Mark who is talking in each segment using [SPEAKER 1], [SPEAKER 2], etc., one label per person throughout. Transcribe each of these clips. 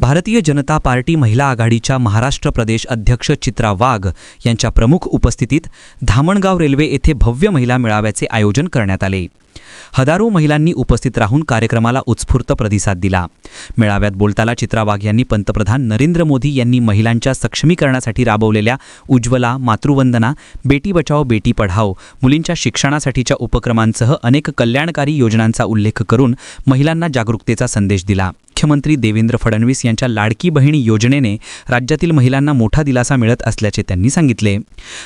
[SPEAKER 1] Bharatiya Janata party महिला आघाडीच्या महाराष्ट्र प्रदेश अध्यक्ष चित्रा वाघ यांच्या प्रमुख उपस्थितीत धामणगाव रेल्वे येथे भव्य महिला मेळाव्याचे आयोजन करण्यात आले. हजारो महिलांनी उपस्थित राहून कार्यक्रमाला उत्स्फूर्त प्रतिसाद दिला. मेळाव्यात बोलताना चित्रा वाघ यांनी पंतप्रधान नरेंद्र मोदी यांनी महिलांच्या सक्षमीकरणासाठी राबवलेल्या उज्ज्वला मातृवंदना बेटी बचाओ बेटी पढाओ मुलींच्या शिक्षणासाठीच्या उपक्रमांसह अनेक कल्याणकारी योजनांचा उल्लेख करून महिलांना जागरूकतेचा संदेश दिला. मुख्यमंत्री देवेंद्र फडणवीस यांच्या लाडकी बहिणी योजनेने राज्यातील महिलांना मोठा दिलासा मिळत असल्याचे त्यांनी सांगितले.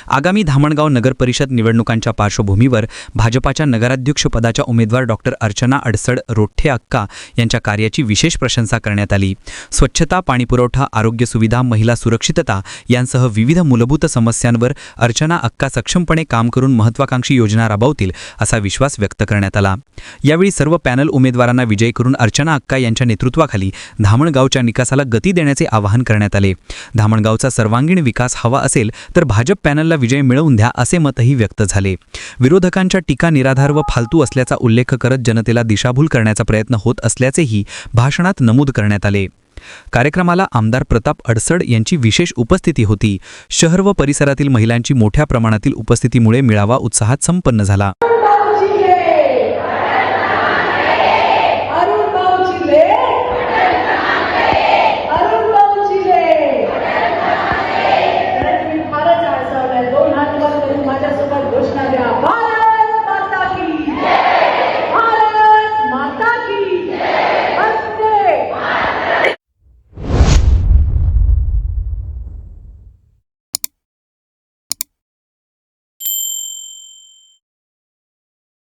[SPEAKER 1] आगामी धामणगाव नगर परिषद निवडणुकांच्या पार्श्वभूमीवर भाजपाच्या नगराध्यक्षपदाच्या उमेदवार डॉक्टर अर्चना अडसड रोठे अक्का यांच्या कार्याची विशेष प्रशंसा करण्यात आली. स्वच्छता पाणीपुरवठा आरोग्य सुविधा महिला सुरक्षितता यांसह विविध मूलभूत समस्यांवर अर्चना अक्का सक्षमपणे काम करून महत्वाकांक्षी योजना राबवतील असा विश्वास व्यक्त करण्यात आला. यावेळी सर्व पॅनल उमेदवारांना विजयी करून अर्चना अक्का यांच्या नेतृत्वाखाली धामणगावच्या निकासाला गती देण्याचे आवाहन करण्यात आले. धामणगावचा सर्वांगीण विकास हवा असेल तर भाजप पॅनलला विजय मिळवून द्या असे मतही व्यक्त झाले. विरोधकांच्या टीका निराधार व फालतू असल्याचा उल्लेख करत जनतेला दिशाभूल करण्याचा प्रयत्न होत असल्याचेही भाषणात नमूद करण्यात आले. कार्यक्रमाला आमदार प्रताप अडसड यांची विशेष उपस्थिती होती. शहर व परिसरातील महिलांची मोठ्या प्रमाणातील उपस्थितीमुळे मेळावा उत्साहात संपन्न झाला.